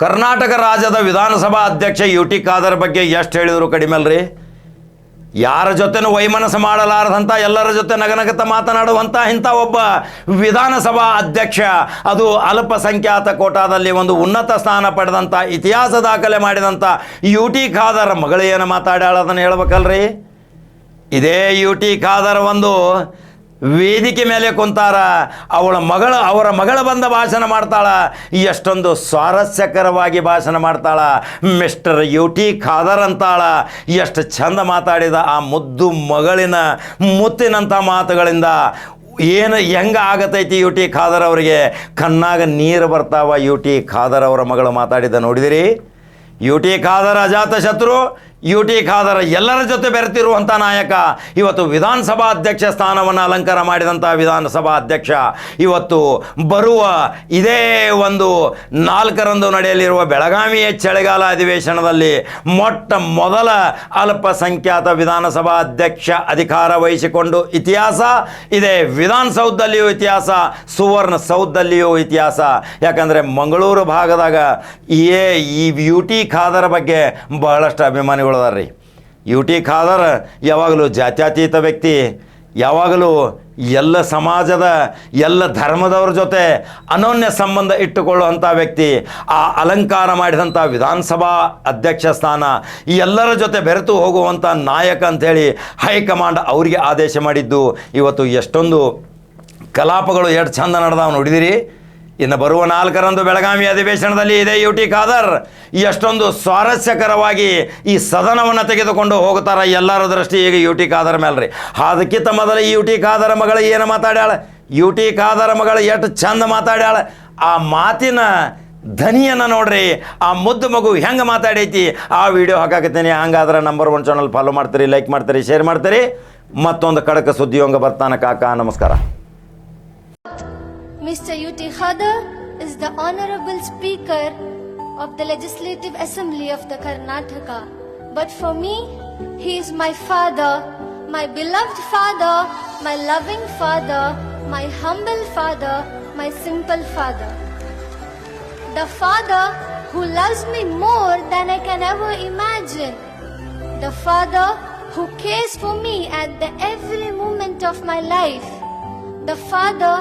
ಕರ್ನಾಟಕ ರಾಜ್ಯದ ವಿಧಾನಸಭಾ ಅಧ್ಯಕ್ಷ ಯು ಟಿ ಖಾದರ್ ಬಗ್ಗೆ ಎಷ್ಟು ಹೇಳಿದರು ಕಡಿಮೆ ಅಲ್ರಿ? ಯಾರ ಜೊತೆನೂ ವೈಮನಸ್ಸು ಮಾಡಲಾರದಂಥ ಎಲ್ಲರ ಜೊತೆ ನಗನಗತ ಮಾತನಾಡುವಂಥ ಇಂಥ ಒಬ್ಬ ವಿಧಾನಸಭಾ ಅಧ್ಯಕ್ಷ, ಅದು ಅಲ್ಪಸಂಖ್ಯಾತ ಕೋಟಾದಲ್ಲಿ ಒಂದು ಉನ್ನತ ಸ್ಥಾನ ಪಡೆದಂಥ ಇತಿಹಾಸ ದಾಖಲೆ ಮಾಡಿದಂಥ ಯು ಟಿ ಖಾದರ್ ಮಗಳು ಏನು ಮಾತಾಡ್ಯಾಳ ಅದನ್ನು ಹೇಳ್ಬೇಕಲ್ರಿ? ಇದೇ ಯು ಟಿ ಖಾದರ್ ಒಂದು ವೇದಿಕೆ ಮೇಲೆ ಕುಂತಾರ. ಅವಳ ಮಗಳ, ಅವರ ಮಗಳ ಬಂದ ಭಾಷಣ ಮಾಡ್ತಾಳ. ಎಷ್ಟೊಂದು ಸ್ವಾರಸ್ಯಕರವಾಗಿ ಭಾಷಣ ಮಾಡ್ತಾಳ. ಮಿಸ್ಟರ್ ಯು ಟಿ ಖಾದರ್ ಅಂತಾಳ. ಎಷ್ಟು ಚಂದ ಮಾತಾಡಿದ ಆ ಮುದ್ದು ಮಗಳಿನ ಮುತ್ತಿನಂಥ ಮಾತುಗಳಿಂದ. ಏನು ಹೆಂಗೆ ಆಗತೈತಿ ಯು ಟಿ ಖಾದರ್ ಅವರಿಗೆ? ಕಣ್ಣಾಗ ನೀರು ಬರ್ತಾವ ಯು ಟಿ ಖಾದರ್ ಅವರ ಮಗಳು ಮಾತಾಡಿದ ನೋಡಿದಿರಿ? ಯು ಟಿ ಖಾದರ್ ಅಜಾತ ಶತ್ರು ಯು ಟಿ ಖಾದರ್ ಎಲ್ಲರ ಜೊತೆ ಬೆರೆತಿರುವಂಥ ನಾಯಕ. ಇವತ್ತು ವಿಧಾನಸಭಾ ಅಧ್ಯಕ್ಷ ಸ್ಥಾನವನ್ನು ಅಲಂಕಾರ ಮಾಡಿದಂಥ ವಿಧಾನಸಭಾ ಅಧ್ಯಕ್ಷ. ಇವತ್ತು ಬರುವ ಇದೇ ಒಂದು ನಾಲ್ಕರಂದು ನಡೆಯಲಿರುವ ಬೆಳಗಾವಿಯ ಚಳಿಗಾಲ ಅಧಿವೇಶನದಲ್ಲಿ ಮೊಟ್ಟ ಮೊದಲ ಅಲ್ಪಸಂಖ್ಯಾತ ವಿಧಾನಸಭಾ ಅಧ್ಯಕ್ಷ ಅಧಿಕಾರ ವಹಿಸಿಕೊಂಡು ಇತಿಹಾಸ, ಇದೆ ವಿಧಾನಸೌಧದಲ್ಲಿಯೂ ಇತಿಹಾಸ, ಸುವರ್ಣ ಸೌಧದಲ್ಲಿಯೂ ಇತಿಹಾಸ. ಯಾಕಂದರೆ ಮಂಗಳೂರು ಭಾಗದಾಗ ಈ ಯು ಟಿ ಖಾದರ್ ಬಗ್ಗೆ ಬಹಳಷ್ಟು ಅಭಿಮಾನಿಗಳು ಅದಾರ ರೀ ಯು ಟಿ ಖಾದರ್ ಯಾವಾಗಲೂ ಜಾತ್ಯತೀತ ವ್ಯಕ್ತಿ, ಯಾವಾಗಲೂ ಎಲ್ಲ ಸಮಾಜದ, ಎಲ್ಲ ಧರ್ಮದವ್ರ ಜೊತೆ ಅನೋನ್ಯ ಸಂಬಂಧ ಇಟ್ಟುಕೊಳ್ಳುವಂಥ ವ್ಯಕ್ತಿ, ಆ ಅಲಂಕಾರ ಮಾಡಿದಂಥ ವಿಧಾನಸಭಾ ಅಧ್ಯಕ್ಷ ಸ್ಥಾನ, ಈ ಎಲ್ಲರ ಜೊತೆ ಬೆರೆತು ಹೋಗುವಂಥ ನಾಯಕ ಅಂಥೇಳಿ ಹೈಕಮಾಂಡ್ ಅವರಿಗೆ ಆದೇಶ ಮಾಡಿದ್ದು. ಇವತ್ತು ಎಷ್ಟೊಂದು ಕಲಾಪಗಳು, ಎಷ್ಟು ಚಂದ ನಡೆದಾವ ನೋಡಿದಿರಿ. ಇನ್ನು ಬರುವ ನಾಲ್ಕರಂದು ಬೆಳಗಾವಿ ಅಧಿವೇಶನದಲ್ಲಿ ಇದೆ ಯು ಟಿ ಖಾದರ್ ಎಷ್ಟೊಂದು ಸ್ವಾರಸ್ಯಕರವಾಗಿ ಈ ಸದನವನ್ನು ತೆಗೆದುಕೊಂಡು ಹೋಗುತ್ತಾರ ಎಲ್ಲರ ದೃಷ್ಟಿ ಈಗ ಯು ಟಿ ಖಾದರ್ ಮೇಲೆ ರೀ ಅದಕ್ಕಿಂತ ಮೊದಲು ಈ ಯು ಟಿ ಖಾದರ ಮಗಳು ಏನು ಮಾತಾಡ್ಯಾಳ? ಯು ಟಿ ಖಾದರ ಮಗಳು ಎಷ್ಟು ಚಂದ ಮಾತಾಡ್ಯಾಳ? ಆ ಮಾತಿನ ಧನಿಯನ್ನು ನೋಡ್ರಿ, ಆ ಮುದ್ದು ಮಗು ಹೆಂಗೆ ಮಾತಾಡೈತಿ? ಆ ವಿಡಿಯೋ ಹಾಕಾಕತ್ತೀನಿ. ಹಂಗಾದ್ರೆ ನಂಬರ್ ಒನ್ ಚಾನಲ್ ಫಾಲೋ ಮಾಡ್ತೀರಿ ಲೈಕ್ ಮಾಡ್ತೀರಿ ಶೇರ್ ಮಾಡ್ತೀರಿ. ಮತ್ತೊಂದು ಕಡಕ ಸುದ್ದಿಯೊಂಗ ಬರ್ತಾನೆ ಕಾಕ. ನಮಸ್ಕಾರ. Mr. U.T. Khadar is the Honorable Speaker of the Legislative Assembly of the Karnataka. But for me, he is my father, my beloved father, my loving father, my humble father, my simple father. The father who loves me more than I can ever imagine. The father who cares for me at the every moment of my life. The father